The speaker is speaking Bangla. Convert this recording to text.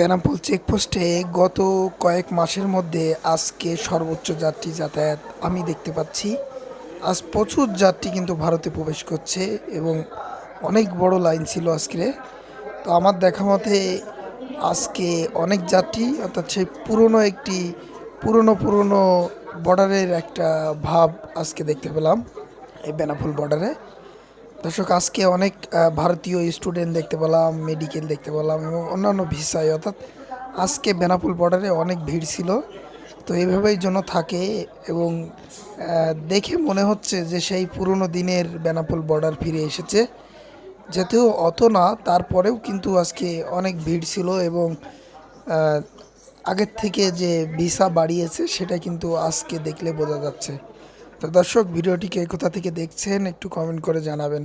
বেনাপোল চেকপোস্টে গত কয়েক মাসের মধ্যে আজকে সর্বোচ্চ যাত্রী যাতায়াত আমি দেখতে পাচ্ছি। আজ প্রচুর যাত্রী কিন্তু ভারতে প্রবেশ করছে এবং অনেক বড় লাইন ছিল আজকে তো আমার দেখা মতে আজকে অনেক যাত্রী, অর্থাৎ সেই পুরনো একটি, পুরনো পুরনো বর্ডারের একটা ভাব আজকে দেখতে পেলাম এই বেনাপোল বর্ডারে দর্শক, আজকে অনেক ভারতীয় স্টুডেন্ট দেখতে পেলাম মেডিকেল দেখতে পেলাম এবং অন্যান্য ভিসায়, অর্থাৎ আজকে বেনাপুল বর্ডারে অনেক ভিড় ছিল। তো এইভাবেই জন্য থাকে এবং দেখে মনে হচ্ছে যে সেই পুরনো দিনের বেনাপুল বর্ডার ফিরে এসেছে। যেতেও অত না, তারপরেও কিন্তু আজকে অনেক ভিড় ছিল এবং আগের থেকে যে ভিসা বাড়িয়েছে, সেটা কিন্তু আজকে দেখলে বোঝা যাচ্ছে। তো দর্শক ভিডিওটিকে কোথা থেকে দেখছেন একটু কমেন্ট করে জানাবেন।